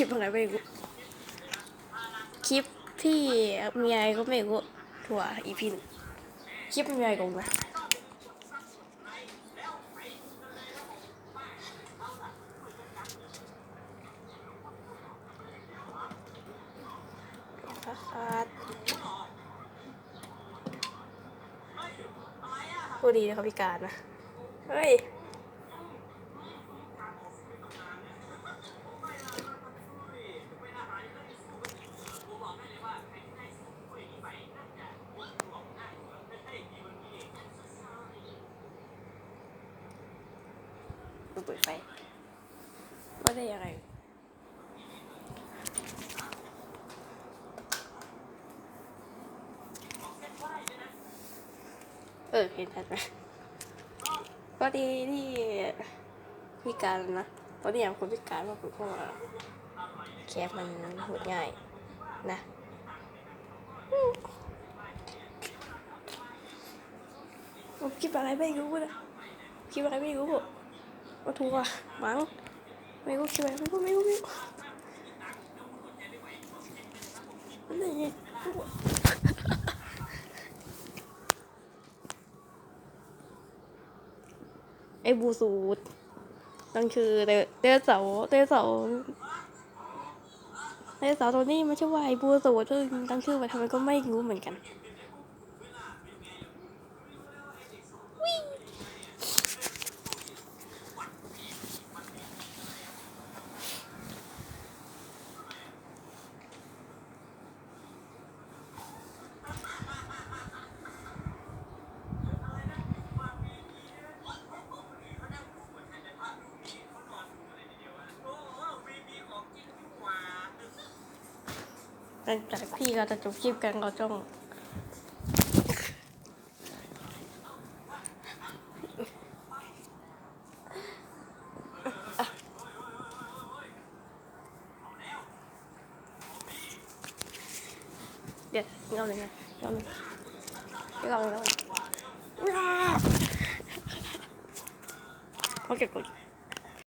คลิปอะไรไม่รู้คลิปที่มีอะไรก็ไม่รู้ถั่วอีพินคลิปมีอะไรกงนะพูดดีนะครับพิการนะ เฮ้ย ดูเปิดไฟว่าได้ยังไงเออเห็นชัดไหมก็ดีที่พิการนะตอนนี้อย่างคนพิการมากเพราะว่าแคปมันหดง่ายนะผมคิดอะไรไม่รู้นะคิดอะไรไม่รู้ ว่าถูกอะมั้งไม่รู้คิดอะไรไม่รู้ไม่รู้ไม่รู้นี่ไอ้บูสูดนั่นคือเดเดเสาเดเสาเดเสาตัวนี้ไม่ใช่ว่าไอ้บูสูดซึ่งตั้งชื่อมาทำไมก็ไม่รู้เหมือนกัน หลังจากที่เราจะจบคลิปกันเราต้องเดี๋ยวเงาหนึ่งนะเงาหนึ่งเงาหนึ่งเงาหนึ่งว้าวโอเคโอเค